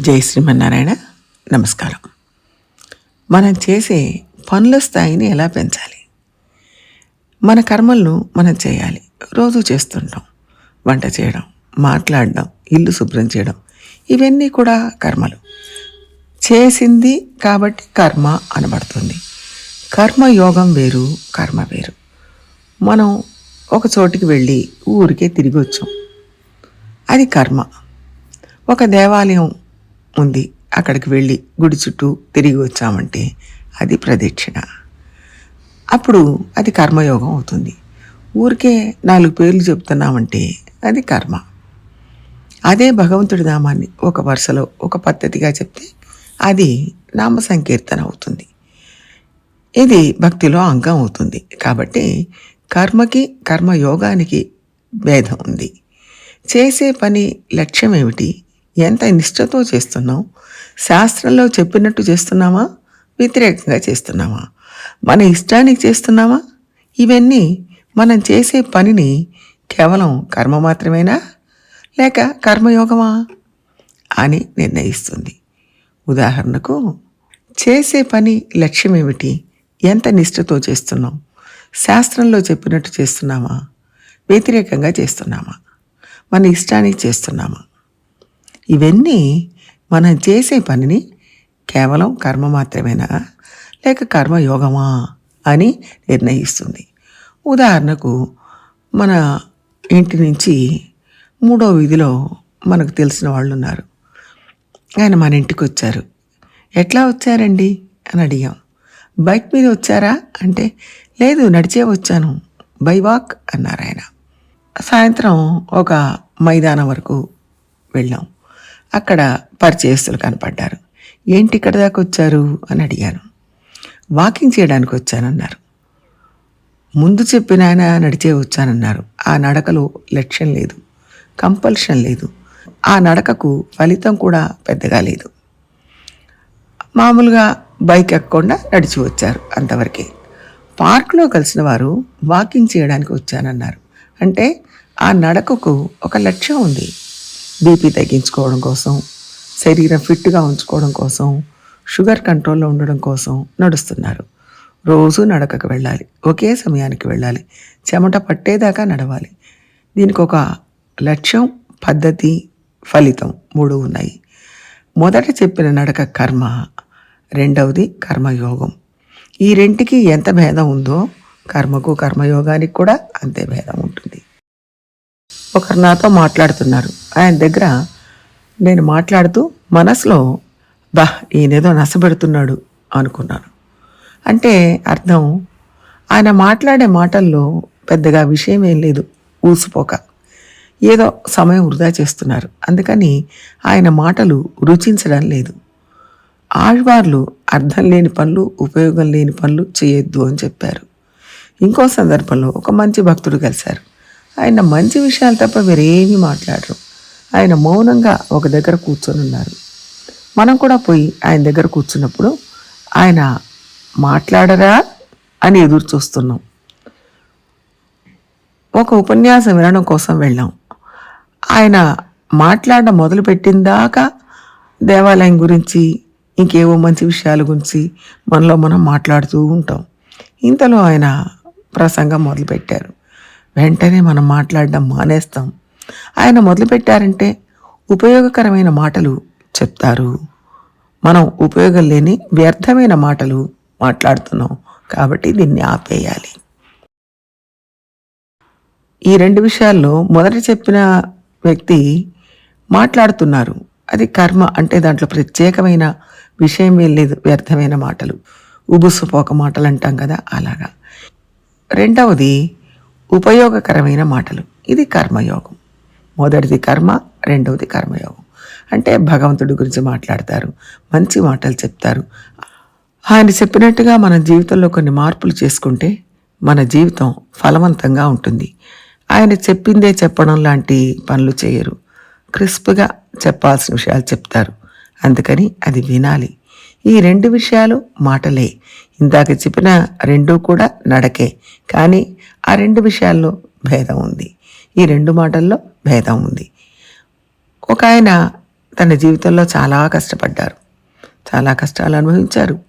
జై శ్రీమన్నారాయణ. నమస్కారం. మనం చేసే పనుల స్థాయిని ఎలా పెంచాలి? మన కర్మలను మనం చేయాలి. రోజు చేస్తుంటాం. వంట చేయడం మాట్లాడడం ఇల్లు శుభ్రం చేయడం ఇవన్నీ కూడా కర్మలు. చేసింది కాబట్టి కర్మ అనబడుతుంది. కర్మయోగం వేరు కర్మ వేరు. మనం ఒక చోటికి వెళ్ళి ఊరికే తిరిగి వచ్చాం అది కర్మ. ఒక దేవాలయం ఉంది. అక్కడికి వెళ్ళి గుడి చుట్టూ తిరిగి వచ్చామంటే అది ప్రదక్షిణ. అప్పుడు అది కర్మయోగం అవుతుంది. ఊరికే నాలుగు పేర్లు చెప్తున్నామంటే అది కర్మ. అదే భగవంతుడి నామాన్ని ఒక వరుసలో ఒక పద్ధతిగా చెప్తే అది నామ సంకీర్తన అవుతుంది. ఇది భక్తిలో అంగం అవుతుంది. కాబట్టి కర్మకి కర్మయోగానికి భేదం ఉంది. చేసే పని లక్ష్యం ఏమిటి ఎంత నిష్ఠతో చేస్తున్నాం శాస్త్రంలో చెప్పినట్టు చేస్తున్నామా వ్యతిరేకంగా చేస్తున్నామా మన ఇష్టానికి చేస్తున్నామా ఇవన్నీ మనం చేసే పనిని కేవలం కర్మ మాత్రమేనా? లేక కర్మయోగమా? అని నిర్ణయిస్తుంది. ఉదాహరణకు చేసే పని లక్ష్యం ఏమిటి ఎంత నిష్ఠతో చేస్తున్నాం శాస్త్రంలో చెప్పినట్టు చేస్తున్నామా వ్యతిరేకంగా చేస్తున్నామా మన ఇష్టానికి చేస్తున్నామా ఇవన్నీ మనం చేసే పనిని కేవలం కర్మ మాత్రమేనా? లేక కర్మయోగమా అని నిర్ణయిస్తుంది. ఉదాహరణకు మన ఇంటి నుంచి మూడో వీధిలో మనకు తెలిసిన వాళ్ళు ఉన్నారు ఆయన మన ఇంటికి వచ్చారు ఎట్లా వచ్చారండి? అని అడిగాం. బైక్ మీద వచ్చారా? అంటే లేదు నడిచే వచ్చాను. బై వాక్ అన్నారు ఆయన. సాయంత్రం ఒక మైదానం వరకు వెళ్ళాం. అక్కడ పరిచయస్తులు కనపడ్డారు. ఏంటి ఇక్కడ దాకా వచ్చారు? అని అడిగాను. వాకింగ్ చేయడానికి వచ్చానన్నారు. ముందు చెప్పిన ఆయన నడిచే వచ్చానన్నారు. ఆ నడకలో లక్ష్యం లేదు కంపల్షన్ లేదు. ఆ నడకకు ఫలితం కూడా పెద్దగా లేదు. మామూలుగా బైక్ ఎక్కకుండా నడిచి వచ్చారు అంతవరకే. పార్క్లో కలిసిన వారు వాకింగ్ చేయడానికి వచ్చానన్నారు. అంటే ఆ నడకకు ఒక లక్ష్యం ఉంది. బీపీ తగ్గించుకోవడం కోసం శరీరం ఫిట్గా ఉంచుకోవడం కోసం షుగర్ కంట్రోల్లో ఉండడం కోసం నడుస్తున్నారు. రోజు నడకకు వెళ్ళాలి. ఒకే సమయానికి వెళ్ళాలి. చెమట పట్టేదాకా నడవాలి. దీనికి ఒక లక్ష్యం పద్ధతి ఫలితం మూడు ఉన్నాయి. మొదట చెప్పిన నడక కర్మ రెండవది కర్మయోగం. ఈ రెంటికి ఎంత భేదం ఉందో కర్మకు కర్మయోగానికి కూడా అంతే భేదం ఉంటుంది. ఒకరు నాతో మాట్లాడుతున్నారు. ఆయన దగ్గర నేను మాట్లాడుతూ మనసులో బా ఈయనేదో నసబెడుతున్నాడు అనుకున్నాను. అంటే అర్థం ఆయన మాట్లాడే మాటల్లో పెద్దగా విషయం ఏం లేదు. ఊసిపోక. ఏదో సమయం వృధా చేస్తున్నారు. అందుకని ఆయన మాటలు రుచించడం లేదు. ఆళ్వార్లు అర్థం లేని పనులు ఉపయోగం లేని పనులు చేయొద్దు అని చెప్పారు. ఇంకో సందర్భంలో ఒక మంచి భక్తుడు కలిశారు. ఆయన మంచి విషయాలు తప్ప వేరేమీ మాట్లాడరు. ఆయన మౌనంగా ఒక దగ్గర కూర్చొని ఉన్నారు. మనం కూడా పోయి ఆయన దగ్గర కూర్చున్నప్పుడు ఆయన మాట్లాడరా అని ఎదురు చూస్తున్నాం. ఒక ఉపన్యాసం వినడం కోసం వెళ్ళాం. ఆయన మాట్లాడడం మొదలుపెట్టిందాకా దేవాలయం గురించి ఇంకేవో మంచి విషయాల గురించి మనలో మనం మాట్లాడుతూ ఉంటాం. ఇంతలో ఆయన ప్రసంగం మొదలుపెట్టారు. వెంటనే మనం మాట్లాడడం మానేస్తాం. ఆయన మొదలుపెట్టారంటే ఉపయోగకరమైన మాటలు చెప్తారు. మనం ఉపయోగం లేని వ్యర్థమైన మాటలు మాట్లాడుతున్నాం కాబట్టి దీన్ని ఆపేయాలి. ఈ రెండు విషయాల్లో మొదట చెప్పిన వ్యక్తి మాట్లాడుతున్నారు. అది కర్మ అంటే దాంట్లో ప్రత్యేకమైన విషయం ఏం లేదు వ్యర్థమైన మాటలు. ఉబుసుపోక మాటలు అంటాం కదా అలాగా. రెండవది ఉపయోగకరమైన మాటలు. ఇది కర్మయోగం. మొదటిది కర్మ రెండవది కర్మయోగం. అంటే భగవంతుడి గురించి మాట్లాడతారు మంచి మాటలు చెప్తారు. ఆయన చెప్పినట్టుగా మన జీవితంలో కొన్ని మార్పులు చేసుకుంటే మన జీవితం ఫలవంతంగా ఉంటుంది. ఆయన చెప్పిందే చెప్పడం లాంటి పనులు చేయరు. క్రిస్ప్గా చెప్పాల్సిన విషయాలు చెప్తారు. అందుకని అది వినాలి. ఈ రెండు విషయాలు మాటలే. ఇందాక చెప్పిన రెండూ కూడా నడకే. కానీ ఆ రెండు విషయాల్లో భేదం ఉంది. ఈ రెండు మాటల్లో భేదం ఉంది. ఒక ఆయన తన జీవితంలో చాలా కష్టపడ్డారు. చాలా కష్టాలు అనుభవించారు.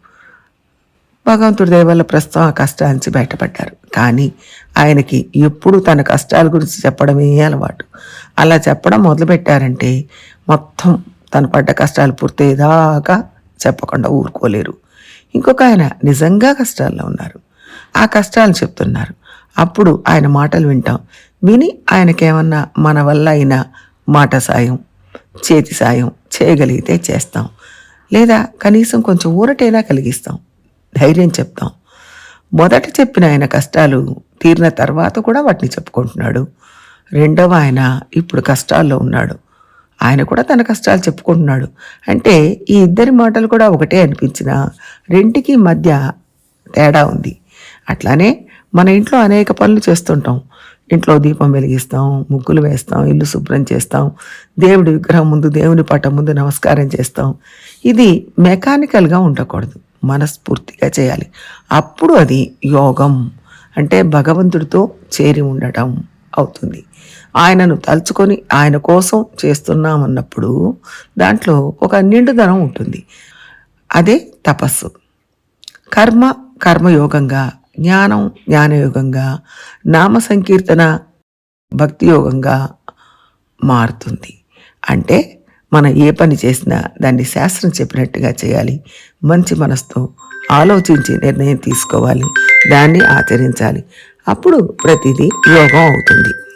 భగవంతుడి వల్ల ప్రస్తుతం ఆ కష్టాల నుంచి బయటపడ్డారు. కానీ ఆయనకి ఎప్పుడు తన కష్టాల గురించి చెప్పడమే అలవాటు. అలా చెప్పడం మొదలుపెట్టారంటే మొత్తం తను పడ్డ కష్టాలు పూర్తయ్యేదాకా చెప్పకుండా ఊరుకోలేరు. ఇంకొక ఆయన నిజంగా కష్టాల్లో ఉన్నారు. ఆ కష్టాలు చెప్తున్నారు. అప్పుడు ఆయన మాటలు వింటాం. విని ఆయనకేమన్నా మన వల్ల అయిన మాట సాయం చేతి సాయం చేయగలిగితే చేస్తాం. లేదా కనీసం కొంచెం ఊరటైనా కలిగిస్తాం. ధైర్యం చెప్తాం. మొదట చెప్పిన ఆయన కష్టాలు తీరిన తర్వాత కూడా వాటిని చెప్పుకుంటున్నాడు. రెండవ ఆయన ఇప్పుడు కష్టాల్లో ఉన్నాడు. ఆయన కూడా తన కష్టాలు చెప్పుకుంటున్నాడు. అంటే ఈ ఇద్దరి మాటలు కూడా ఒకటే అనిపించిన రెంటికి మధ్య తేడా ఉంది. అట్లానే మన ఇంట్లో అనేక పనులు చేస్తుంటాం. ఇంట్లో దీపం వెలిగిస్తాం ముగ్గులు వేస్తాం ఇల్లు శుభ్రం చేస్తాం దేవుడి విగ్రహం ముందు దేవుని పటం ముందు నమస్కారం చేస్తాం. ఇది మెకానికల్గా ఉండకూడదు. మనస్ఫూర్తిగా చేయాలి. అప్పుడు అది యోగం. అంటే భగవంతుడితో చేరి ఉండటం అవుతుంది. ఆయనను తలుచుకొని ఆయన కోసం చేస్తున్నామన్నప్పుడు దాంట్లో ఒక నిండుదనం ఉంటుంది. అదే తపస్సు. కర్మ కర్మయోగంగా జ్ఞానం జ్ఞానయోగంగా నామ సంకీర్తన భక్తి యోగంగా మారుతుంది. అంటే మనం ఏ పని చేసినా దాన్ని శాస్త్రం చెప్పినట్టుగా చేయాలి. మంచి మనసుతో ఆలోచించి నిర్ణయం తీసుకోవాలి. దాన్ని ఆచరించాలి. అప్పుడు ప్రతిదీ యోగం అవుతుంది.